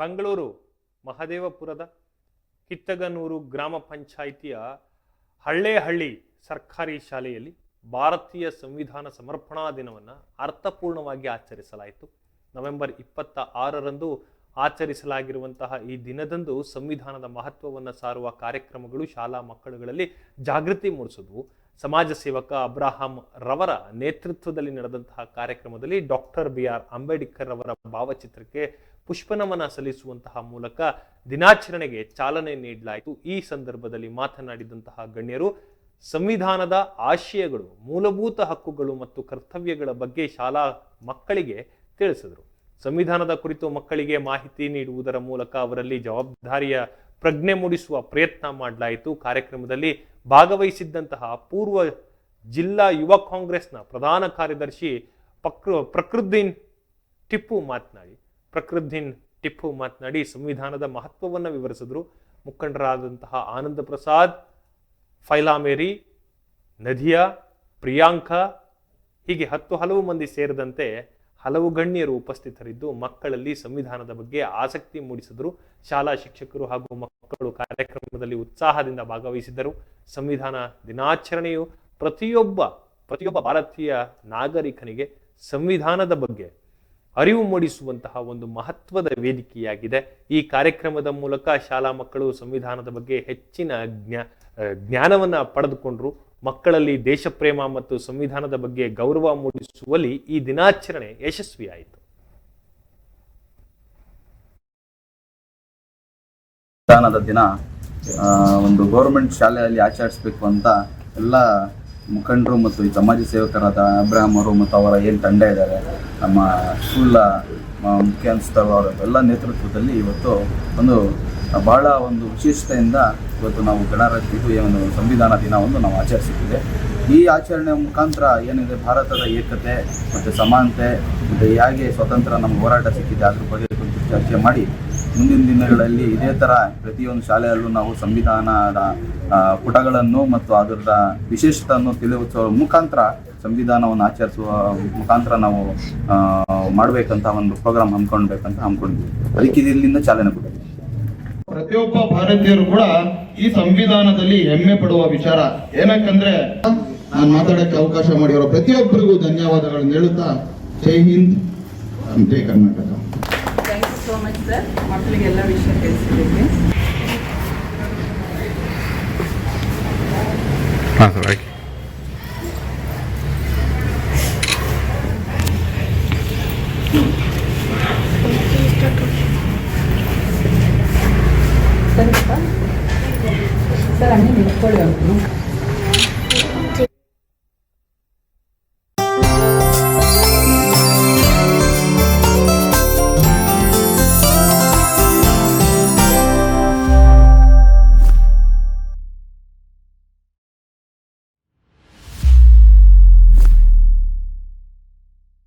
ಬೆಂಗಳೂರು ಮಹದೇವಪುರದ ಕಿತ್ತಗನೂರು ಗ್ರಾಮ ಪಂಚಾಯಿತಿಯ ಹಳ್ಳೇಹಳ್ಳಿ ಸರ್ಕಾರಿ ಶಾಲೆಯಲ್ಲಿ ಭಾರತೀಯ ಸಂವಿಧಾನ ಸಮರ್ಪಣಾ ದಿನವನ್ನು ಅರ್ಥಪೂರ್ಣವಾಗಿ ಆಚರಿಸಲಾಯಿತು. ನವೆಂಬರ್ ಇಪ್ಪತ್ತ ಆರರಂದು ಆಚರಿಸಲಾಗಿರುವಂತಹ ಈ ದಿನದಂದು ಸಂವಿಧಾನದ ಮಹತ್ವವನ್ನು ಸಾರುವ ಕಾರ್ಯಕ್ರಮಗಳು ಶಾಲಾ ಮಕ್ಕಳುಗಳಲ್ಲಿ ಜಾಗೃತಿ ಮೂಡಿಸಿದ್ವು. ಸಮಾಜ ಸೇವಕ ಅಬ್ರಾಹಂ ರವರ ನೇತೃತ್ವದಲ್ಲಿ ನಡೆದಂತಹ ಕಾರ್ಯಕ್ರಮದಲ್ಲಿ ಡಾಕ್ಟರ್ ಬಿ ಆರ್ ಅಂಬೇಡ್ಕರ್ ಅವರ ಭಾವಚಿತ್ರಕ್ಕೆ ಪುಷ್ಪನಮನ ಸಲ್ಲಿಸುವಂತಹ ಮೂಲಕ ದಿನಾಚರಣೆಗೆ ಚಾಲನೆ ನೀಡಲಾಯಿತು. ಈ ಸಂದರ್ಭದಲ್ಲಿ ಮಾತನಾಡಿದಂತಹ ಗಣ್ಯರು, ಸಂವಿಧಾನದ ಆಶಯಗಳು, ಮೂಲಭೂತ ಹಕ್ಕುಗಳು ಮತ್ತು ಕರ್ತವ್ಯಗಳ ಬಗ್ಗೆ ಶಾಲಾ ಮಕ್ಕಳಿಗೆ ತಿಳಿಸಿದರು. ಸಂವಿಧಾನದ ಕುರಿತು ಮಕ್ಕಳಿಗೆ ಮಾಹಿತಿ ನೀಡುವುದರ ಮೂಲಕ ಅವರಲ್ಲಿ ಜವಾಬ್ದಾರಿಯ ಪ್ರಜ್ಞೆ ಮೂಡಿಸುವ ಪ್ರಯತ್ನ ಮಾಡಲಾಯಿತು. ಕಾರ್ಯಕ್ರಮದಲ್ಲಿ ಭಾಗವಹಿಸಿದ್ದಂತಹ ಪೂರ್ವ ಜಿಲ್ಲಾ ಯುವ ಕಾಂಗ್ರೆಸ್ನ ಪ್ರಧಾನ ಕಾರ್ಯದರ್ಶಿ ಪಕ್ರ ಪ್ರಕೃದ್ದೀನ್ ಟಿಪ್ಪು ಮಾತನಾಡಿ, ಪ್ರಕೃದ್ದೀನ್ ಟಿಪ್ಪು ಮಾತನಾಡಿ ಸಂವಿಧಾನದ ಮಹತ್ವವನ್ನು ವಿವರಿಸಿದ್ರು. ಮುಖಂಡರಾದಂತಹ ಆನಂದ ಪ್ರಸಾದ್, ಫೈಲಾಮೇರಿ, ನದಿಯಾ, ಪ್ರಿಯಾಂಕಾ ಹೀಗೆ ಹತ್ತು ಹಲವು ಮಂದಿ ಸೇರಿದಂತೆ ಹಲವು ಗಣ್ಯರು ಉಪಸ್ಥಿತರಿದ್ದು ಮಕ್ಕಳಲ್ಲಿ ಸಂವಿಧಾನದ ಬಗ್ಗೆ ಆಸಕ್ತಿ ಮೂಡಿಸಿದರು. ಶಾಲಾ ಶಿಕ್ಷಕರು ಹಾಗೂ ಮಕ್ಕಳು ಕಾರ್ಯಕ್ರಮದಲ್ಲಿ ಉತ್ಸಾಹದಿಂದ ಭಾಗವಹಿಸಿದ್ದರು. ಸಂವಿಧಾನ ದಿನಾಚರಣೆಯು ಪ್ರತಿಯೊಬ್ಬ ಪ್ರತಿಯೊಬ್ಬ ಭಾರತೀಯ ನಾಗರಿಕನಿಗೆ ಸಂವಿಧಾನದ ಬಗ್ಗೆ ಅರಿವು ಮೂಡಿಸುವಂತಹ ಒಂದು ಮಹತ್ವದ ವೇದಿಕೆಯಾಗಿದೆ. ಈ ಕಾರ್ಯಕ್ರಮದ ಮೂಲಕ ಶಾಲಾ ಮಕ್ಕಳು ಸಂವಿಧಾನದ ಬಗ್ಗೆ ಹೆಚ್ಚಿನ ಜ್ಞಾ, ಜ್ಞಾನವನ್ನು ಪಡೆದುಕೊಂಡ್ರು. ಮಕ್ಕಳಲ್ಲಿ ದೇಶಪ್ರೇಮ ಮತ್ತು ಸಂವಿಧಾನದ ಬಗ್ಗೆ ಗೌರವ ಮೂಡಿಸುವಲ್ಲಿ ಈ ದಿನಾಚರಣೆ ಯಶಸ್ವಿಯಾಯಿತು. ಸಂವಿಧಾನದ ದಿನ ಒಂದು ಗೌರ್ಮೆಂಟ್ ಶಾಲೆಯಲ್ಲಿ ಆಚರಿಸಬೇಕು ಅಂತ ಎಲ್ಲ ಮುಖಂಡರು ಮತ್ತು ಈ ಸಮಾಜ ಸೇವಕರಾದ ಅಬ್ರಾಹಂ ಅವರು ಮತ್ತು ಅವರ ಏನು ತಂಡ ಇದ್ದಾರೆ. ನಮ್ಮ ಸ್ಕೂಲ್ ಅವರ ಎಲ್ಲ ನೇತೃತ್ವದಲ್ಲಿ ಇವತ್ತು ಒಂದು ಬಹಳ ಒಂದು ವಿಶೇಷತೆಯಿಂದ ಇವತ್ತು ನಾವು ಗಣರಾಜ್ಯ ಒಂದು ಸಂವಿಧಾನ ದಿನವನ್ನು ನಾವು ಆಚರಿಸುತ್ತಿದೆ. ಈ ಆಚರಣೆಯ ಮುಖಾಂತರ ಏನಿದೆ, ಭಾರತದ ಏಕತೆ ಮತ್ತು ಸಮಾನತೆ ಮತ್ತು ಹೇಗೆ ಸ್ವತಂತ್ರ ನಮ್ಮ ಹೋರಾಟ ಸಿಕ್ಕಿದೆ ಅದ್ರ ಬಗ್ಗೆ ಕುರಿತು ಚರ್ಚೆ ಮಾಡಿ ಮುಂದಿನ ದಿನಗಳಲ್ಲಿ ಇದೇ ಥರ ಪ್ರತಿಯೊಂದು ಶಾಲೆಯಲ್ಲೂ ನಾವು ಸಂವಿಧಾನದ ಪುಟಗಳನ್ನು ಮತ್ತು ಅದರ ವಿಶೇಷತೆಯನ್ನು ತಿಳಿಸುವ ಮುಖಾಂತರ ಸಂವಿಧಾನವನ್ನು ಆಚರಿಸುವ ಮುಖಾಂತರ ನಾವು ಆ, ಮಾಡಬೇಕಂತ ಒಂದು ಪ್ರೋಗ್ರಾಮ್ ಹಮ್ಮಿಕೊಳ್ಬೇಕಂತ ಹಮ್ಮಿಕೊಂಡಿದ್ವಿ ಅದಕ್ಕೆ ಇಲ್ಲಿಂದ ಚಾಲನೆ ಕೊಟ್ಟಿದ್ವಿ ಪ್ರತಿಯೊಬ್ಬ ಭಾರತೀಯರು ಕೂಡ ಈ ಸಂವಿಧಾನದಲ್ಲಿ ಹೆಮ್ಮೆ ಪಡುವ ವಿಚಾರ. ಏನಕ್ಕಂದ್ರೆ ನಾನು ಮಾತಾಡಕ್ಕೆ ಅವಕಾಶ ಮಾಡಿರೋ ಪ್ರತಿಯೊಬ್ಬರಿಗೂ ಧನ್ಯವಾದಗಳನ್ನು ಹೇಳುತ್ತಾ ಜೈ ಹಿಂದ್ ಜೈ Karnataka. Thank you so much sir ಮಕ್ಕಳಿಗೆಲ್ಲ ವಿಷಯ ತಿಳಿಸಿದ್ದಕ್ಕೆ ಹಾಂ ಸರ್ ಆಯ್ತು. ಸರಿಪ್ಪ ಸರ್ ಹಂಗೆ ನಿಂತ್ಕೊಳ್ಳಿ ಅವ್ರು